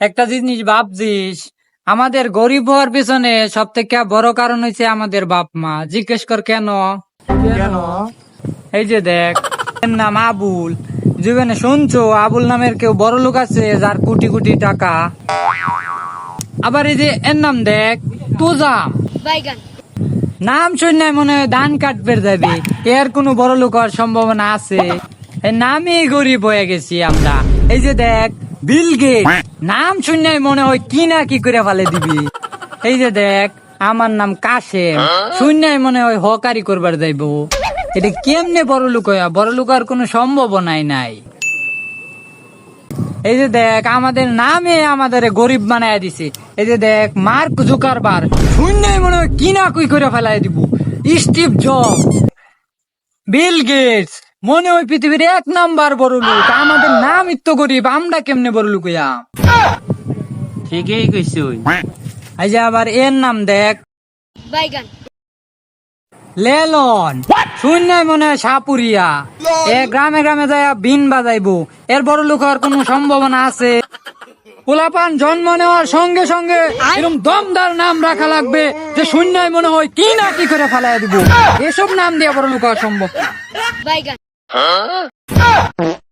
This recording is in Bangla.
একটা জিনিস ভাবছিস আমাদের গরিব হওয়ার পিছনে সব থেকে বড় কারণ হয়েছে আমাদের বাপ মা। জিজ্ঞেস কর কেন? কেন? এই যে দেখ এর নাম আবুল। জীবনে শুনছো আবুল নামের কেউ বড় লোক আছে যার কোটি কোটি টাকা। আবার এই যে এর নাম দেখ তোজাম বাইগান। নাম শুনে মনে হয় ধান কাটবে যাবে। এর কোনো বড় লোক হওয়ার সম্ভাবনা আছে। এই নামেই গরিব হয়ে গেছি আমরা। এই যে দেখ বিল গেট নাম শুনে মনে হয় কি না কি করে ফেলে দিবি। এই যে দেখ আমার নাম কাশেম। শুনে মনে হয় হকারি করবার যাইব এটা কেমনে বড় লোক হইয়া বড় লোক আর কোনো সম্ভাবনাই নাই। এই যে দেখ আমাদের নামে আমাদের গরিব বানায় দিছে। এই যে দেখ মার্ক জুকারবার। শূন্যই মনে হয় কি না কুই করে ফেলাই দিব। Steve job. বিল গেটস মনে হয় পৃথিবীর এক নাম্বার বড় লোক। আমাদের নাম তো গরিব আমরা কেমনে বড় লোক হইয়া ঠিকই এই যে আবার এর নাম দেখ। বাইগান। লেলন। শূন্যই মনে হয় সাপুরিয়া। এ গ্রামে গ্রামে যায় বিন বাজাইবো। এর বড় লোক হওয়ার কোনো সম্ভাবনা আছে? পোলাপান জন্ম নেওয়ার সঙ্গে সঙ্গে এরকম দমদার নাম রাখা লাগবে যে শূন্যই মনে হয় কি না কি করে ফেলাই দিব। এসব নাম দিয়ে বড় লোক হওয়া সম্ভব বাইগান